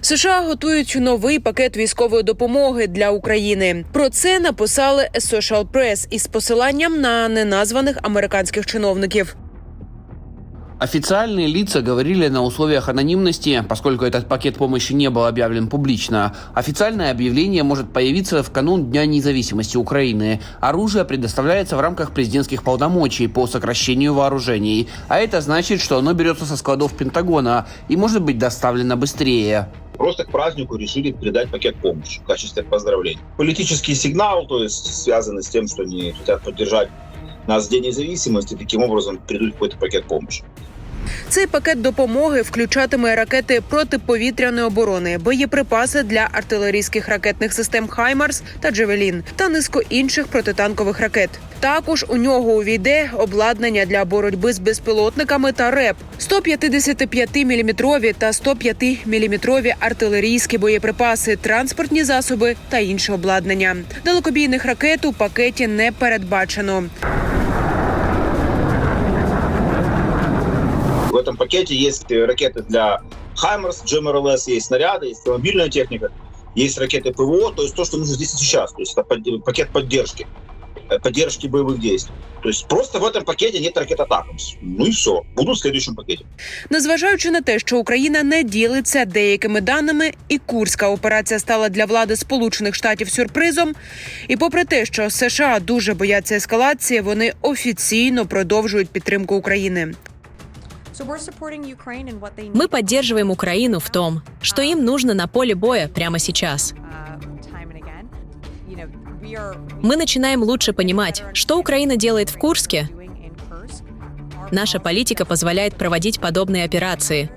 США готують новий пакет військової допомоги для України. Про це написали Social Press із посиланням на неназваних американських чиновників. Официальные лица говорили на условиях анонимности, поскольку этот пакет помощи не был объявлен публично. Официальное объявление может появиться в канун Дня независимости Украины. Оружие предоставляется в рамках президентских полномочий по сокращению вооружений. А это значит, что оно берется со складов Пентагона и может быть доставлено быстрее. Просто к празднику решили передать пакет помощи в качестве поздравлений. Политический сигнал, то есть связанный с тем, что они хотят поддержать нас в День независимости, таким образом передают какой-то пакет помощи. Цей пакет допомоги включатиме ракети протиповітряної оборони, боєприпаси для артилерійських ракетних систем Хаймарс та Джевелін та низку інших протитанкових ракет. Також у нього увійде обладнання для боротьби з безпілотниками та РЕП, 155-мм та 105-мм артилерійські боєприпаси, транспортні засоби та інше обладнання. Далекобійних ракет у пакеті не передбачено. В этом пакете есть э, ракеты для Хаймерс, GMRLS, есть снаряды, есть автомобильная техника, есть ракеты ПВО, то есть то, что нужно здесь и сейчас. То есть это под- пакет поддержки, э, поддержки боевых действий. То есть просто в этом пакете нет ракет Атакамс. Ну и все. Будут в следующем пакете. Незважаючи на те, що Україна не ділиться деякими даними, і курська операція стала для влади Сполучених Штатів сюрпризом. І попри те, що США дуже бояться ескалації, вони офіційно продовжують підтримку України. Мы поддерживаем Украину в том, что им нужно на поле боя прямо сейчас. Мы начинаем лучше понимать, что Украина делает в Курске. Наша политика позволяет проводить подобные операции.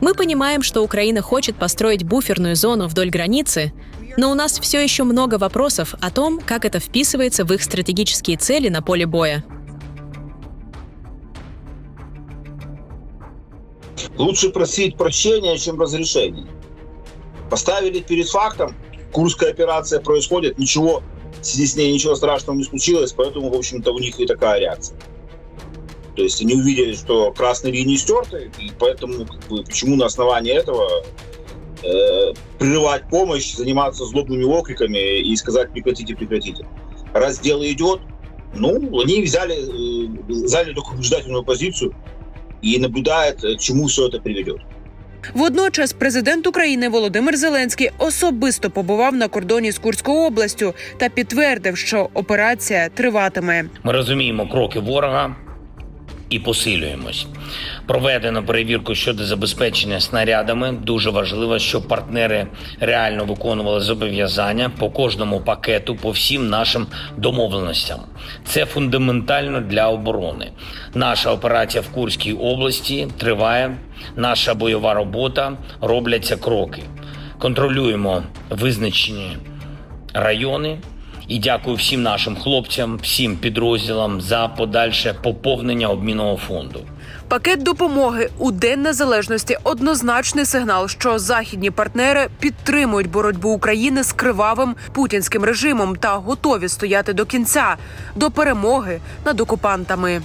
Мы понимаем, что Украина хочет построить буферную зону вдоль границы, но у нас все еще много вопросов о том, как это вписывается в их стратегические цели на поле боя. Лучше просить прощения, чем разрешения. Поставили перед фактом, Курская операция происходит, ничего, с ней ничего страшного не случилось, поэтому, в общем-то, у них и такая реакция. То есть они увидели, что красные линии стерты, и поэтому как бы, почему на основании этого э, прерывать помощь, заниматься злобными окриками и сказать прекратите, прекратите. Раз дело идет, ну, они взяли, э, заняли только убеждательную позицию и наблюдает, чому к чему все это приведет. Водночас президент України Володимир Зеленський особисто побував на кордоні з Курською областю та підтвердив, що операція триватиме. Ми розуміємо кроки ворога і посилюємось. Проведено перевірку щодо забезпечення снарядами. Дуже важливо, щоб партнери реально виконували зобов'язання по кожному пакету, по всім нашим домовленостям. Це фундаментально для оборони. Наша операція в Курській області триває. Наша бойова робота робляться кроки. Контролюємо визначені райони. І дякую всім нашим хлопцям, всім підрозділам за подальше поповнення обмінного фонду. Пакет допомоги у День Незалежності однозначний сигнал, що західні партнери підтримують боротьбу України з кривавим путінським режимом та готові стояти до кінця до перемоги над окупантами.